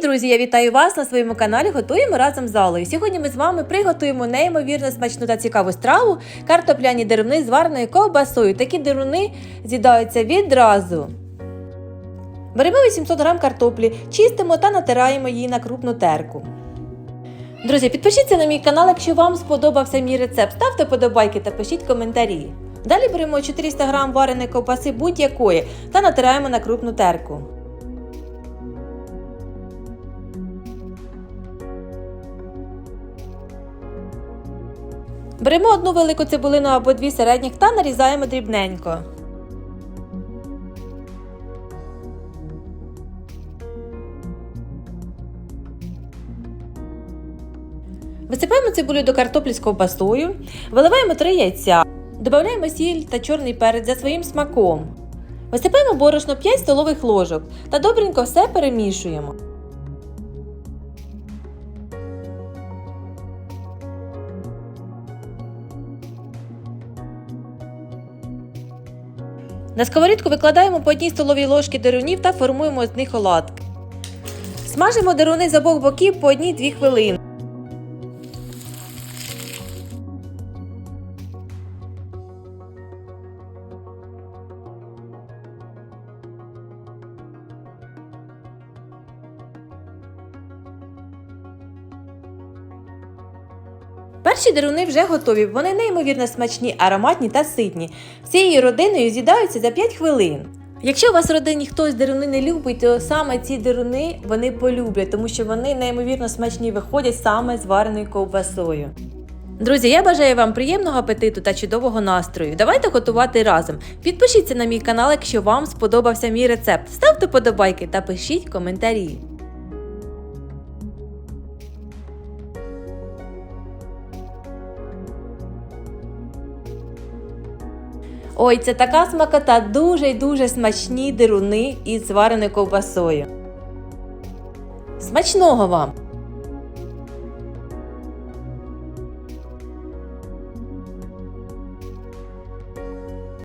друзі! Я вітаю вас на своєму каналі. Готуємо разом з Алою. Сьогодні ми з вами приготуємо неймовірно смачну та цікаву страву картопляні деруни з вареною ковбасою. Такі деруни з'їдаються відразу. Беремо 800 г картоплі, чистимо та натираємо її на крупну терку. Друзі, підпишіться на мій канал, якщо вам сподобався мій рецепт. Ставте подобайки та пишіть коментарі. Далі беремо 400 г вареної ковбаси будь-якої та натираємо на крупну терку. Беремо одну велику цибулину або дві середніх та нарізаємо дрібненько. Висипаємо цибулю до картоплі з ковбасою, виливаємо 3 яйця, додаємо сіль та чорний перець за своїм смаком. Висипаємо борошно 5 столових ложок та добренько все перемішуємо. На сковорідку викладаємо по одній столовій ложці дерунів та формуємо з них оладки. Смажимо деруни з обох боків по одній-дві хвилини. Перші деруни вже готові, вони неймовірно смачні, ароматні та ситні. Всією родиною з'їдаються за 5 хвилин. Якщо у вас в родині хтось деруни не любить, то саме ці деруни вони полюблять, тому що вони неймовірно смачні виходять саме з вареною ковбасою. Друзі, я бажаю вам приємного апетиту та чудового настрою. Давайте готувати разом. Підпишіться на мій канал, якщо вам сподобався мій рецепт. Ставте подобайки та пишіть коментарі. Ой, це така смакота, дуже й дуже смачні дируни із звареною ковбасою. Смачного вам!